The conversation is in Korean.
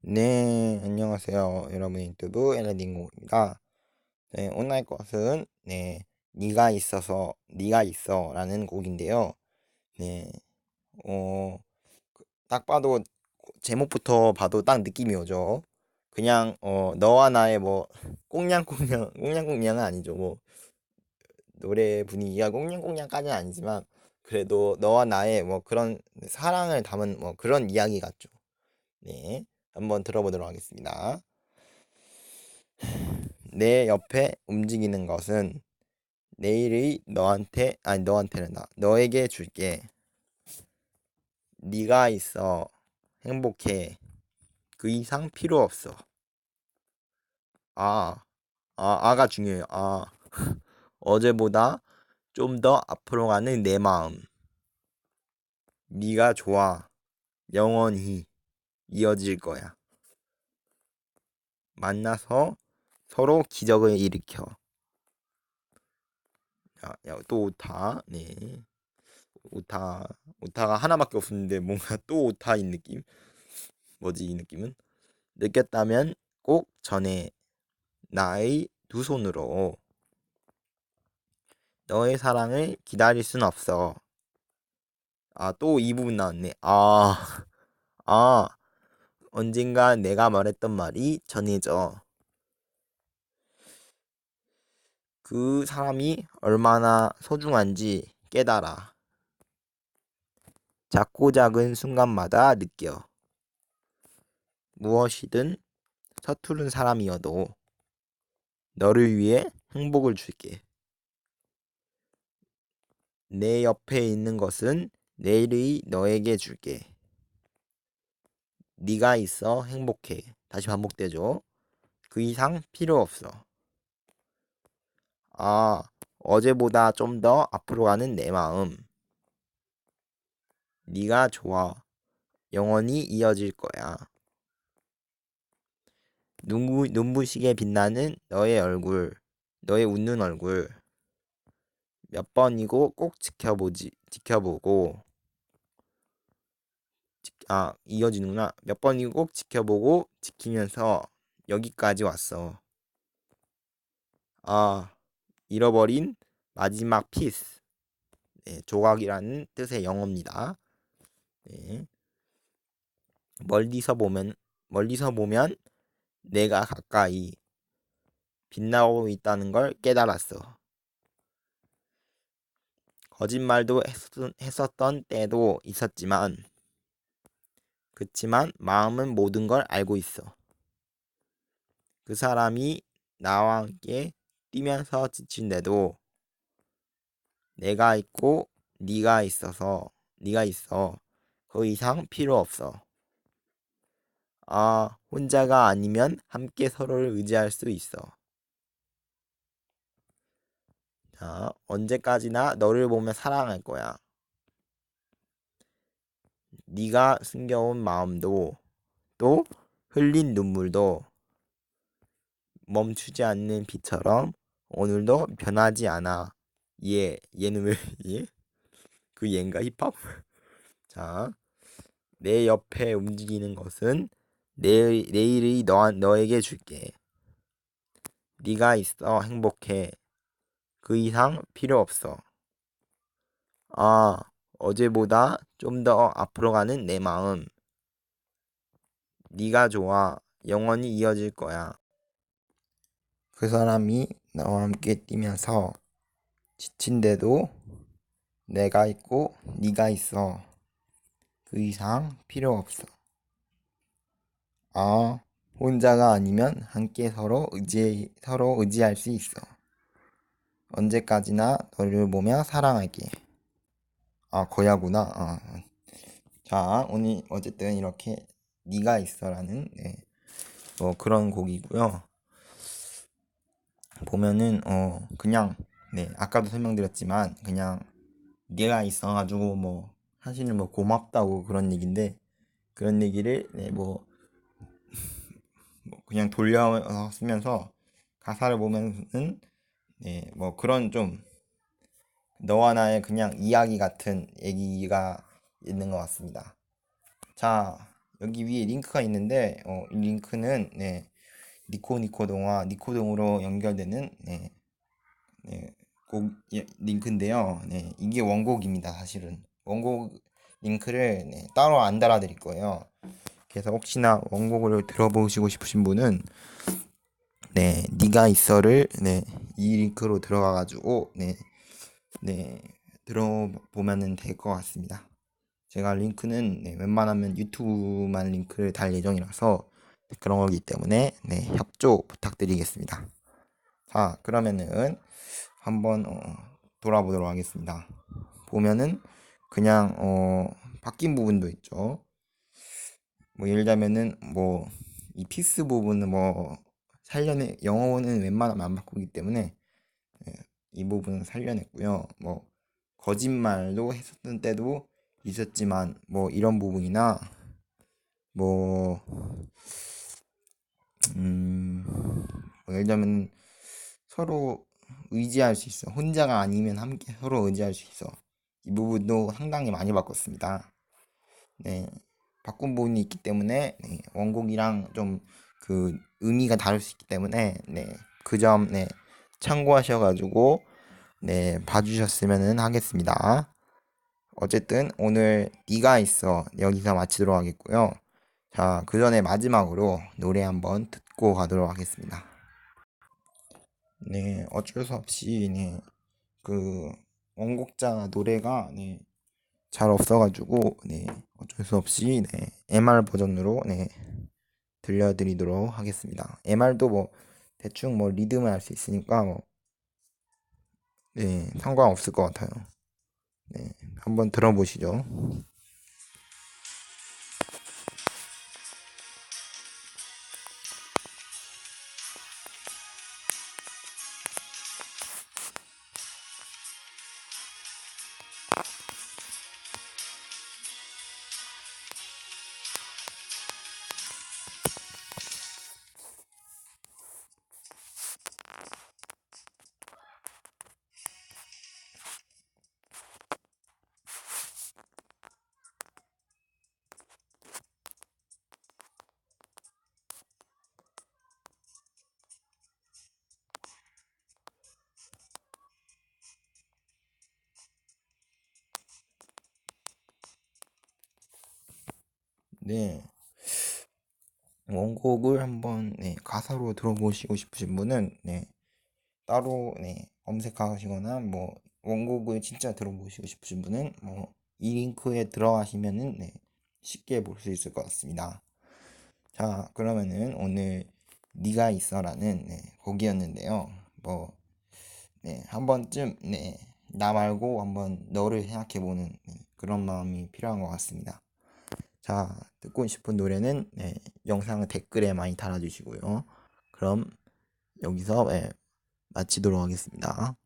네, 안녕하세요. 여러분 유튜브 엘레딩고입니다. 네, 오늘 할 것은 네, 네가 있어서 네가 있어라는 곡인데요. 네, 어, 그, 딱 봐도 제목부터 봐도 딱 느낌이 오죠. 그냥 어, 너와 나의 뭐 꽁냥꽁냥 꽁냥꽁냥은 아니죠. 뭐 노래 분위기가 꽁냥꽁냥까지는 아니지만 그래도 너와 나의 뭐 그런 사랑을 담은 뭐 그런 이야기 같죠. 네. 한번 들어보도록 하겠습니다. 내 옆에 움직이는 것은 내일의 너한테 아니 너한테는 나 너에게 줄게. 네가 있어 행복해. 그 이상 필요 없어. 아, 아, 아가 중요해요. 아, 어제보다 좀 더 앞으로 가는 내 마음. 네가 좋아. 영원히. 이어질 거야. 만나서 서로 기적을 일으켜. 야, 야, 또 오타. 네. 오타. 오타가 하나밖에 없었는데 뭔가 또 오타인 느낌? 뭐지 이 느낌은? 느꼈다면 꼭 전해. 나의 두 손으로. 너의 사랑을 기다릴 순 없어. 아, 또 이 부분 나왔네. 아, 아, 언젠가 내가 말했던 말이 전해져. 그 사람이 얼마나 소중한지 깨달아. 작고 작은 순간마다 느껴. 무엇이든 서투른 사람이어도 너를 위해 행복을 줄게. 내 옆에 있는 것은 내일의 너에게 줄게. 네가 있어 행복해. 다시 반복되죠. 그 이상 필요 없어. 아, 어제보다 좀 더 앞으로 가는 내 마음. 네가 좋아. 영원히 이어질 거야. 눈부, 눈부시게 빛나는 너의 얼굴, 너의 웃는 얼굴. 몇 번이고 꼭 지켜보지, 지켜보고, 아, 이어지는구나. 몇 번이고 꼭 지켜보고 지키면서 여기까지 왔어. 아, 잃어버린 마지막 피스. 네, 조각이라는 뜻의 영어입니다. 네. 멀리서 보면 멀리서 보면 내가 가까이 빛나고 있다는 걸 깨달았어. 거짓말도 했었던, 했었던 때도 있었지만 그치만 마음은 모든 걸 알고 있어. 그 사람이 나와 함께 뛰면서 지친데도 내가 있고 네가 있어서 네가 있어. 그 이상 필요 없어. 아, 혼자가 아니면 함께 서로를 의지할 수 있어. 자, 언제까지나 너를 보며 사랑할 거야. 네가 숨겨온 마음도 또 흘린 눈물도 멈추지 않는 빛처럼 오늘도 변하지 않아. 얘, 얘는 왜 얘? 그 얘인가 힙합? 자, 내 옆에 움직이는 것은 내, 내일의 너, 너에게 줄게. 네가 있어 행복해. 그 이상 필요 없어. 아, 어제보다 좀 더 앞으로 가는 내 마음. 네가 좋아. 영원히 이어질 거야. 그 사람이 나와 함께 뛰면서 지친데도 내가 있고 네가 있어. 그 이상 필요 없어. 아, 혼자가 아니면 함께 서로 의지 서로 의지할 수 있어. 언제까지나 너를 보며 사랑할게. 아, 거야구나. 아. 자, 오늘 어쨌든 이렇게 네가 있어라는 네, 뭐 그런 곡이고요. 보면은 어 그냥 네 아까도 설명드렸지만 그냥 네가 있어가지고 뭐 사실은 뭐 고맙다고 그런 얘기인데 그런 얘기를 네 뭐 뭐 그냥 돌려 쓰면서 가사를 보면은 네 뭐 그런 좀 너와 나의 그냥 이야기 같은 얘기가 있는 것 같습니다. 자, 여기 위에 링크가 있는데 어, 이 링크는 네, 니코니코 동화 니코동으로 연결되는 네, 네, 곡 예, 링크인데요. 네, 이게 원곡입니다. 사실은 원곡 링크를 네, 따로 안 달아드릴 거예요. 그래서 혹시나 원곡을 들어보시고 싶으신 분은 네, 니가 있어를 네, 이 링크로 들어가 가지고 네, 네, 들어보면은 될것 같습니다. 제가 링크는 네, 웬만하면 유튜브만 링크를 달 예정이라서 그런 거기 때문에 네, 협조 부탁드리겠습니다. 자, 그러면은 한번 어, 돌아보도록 하겠습니다. 보면은 그냥 어, 바뀐 부분도 있죠. 뭐 예를 들면은 뭐 이 피스 부분은 뭐 살려내 영어는 웬만하면 안 바꾸기 때문에 예, 이 부분은 살려냈고요. 뭐 거짓말도 했었던 때도 있었지만 뭐 이런 부분이나 뭐 음, 뭐 예를 들면 서로 의지할 수 있어. 혼자가 아니면 함께 서로 의지할 수 있어. 이 부분도 상당히 많이 바꿨습니다. 네. 바꾼 부분이 있기 때문에 네, 원곡이랑 좀 그 의미가 다를 수 있기 때문에 네. 그 점 네. 참고하셔 가지고 네, 봐주셨으면 하겠습니다. 어쨌든 오늘 네가 있어 여기서 마치도록 하겠고요. 자, 그 전에 마지막으로 노래 한번 듣고 가도록 하겠습니다. 네, 어쩔 수 없이 네, 그 원곡자 노래가 네, 잘 없어가지고 네, 어쩔 수 없이 네, MR 버전으로 네, 들려드리도록 하겠습니다. MR도 뭐 대충 뭐 리듬을 할수 있으니까 뭐 네, 상관없을 것 같아요. 네, 한번 들어보시죠. 네. 원곡을 한번 네, 가사로 들어보시고 싶으신 분은 네, 따로 네, 검색하시거나 뭐 원곡을 진짜 들어보시고 싶으신 분은 뭐 이 링크에 들어가시면은 네, 쉽게 볼 수 있을 것 같습니다. 자, 그러면은 오늘 네가 있어라는 네, 곡이었는데요. 뭐 네, 한 번쯤 네, 나 말고 한번 너를 생각해 보는 네, 그런 마음이 필요한 것 같습니다. 자, 듣고 싶은 노래는 네, 영상 댓글에 많이 달아주시고요. 그럼 여기서 네, 마치도록 하겠습니다.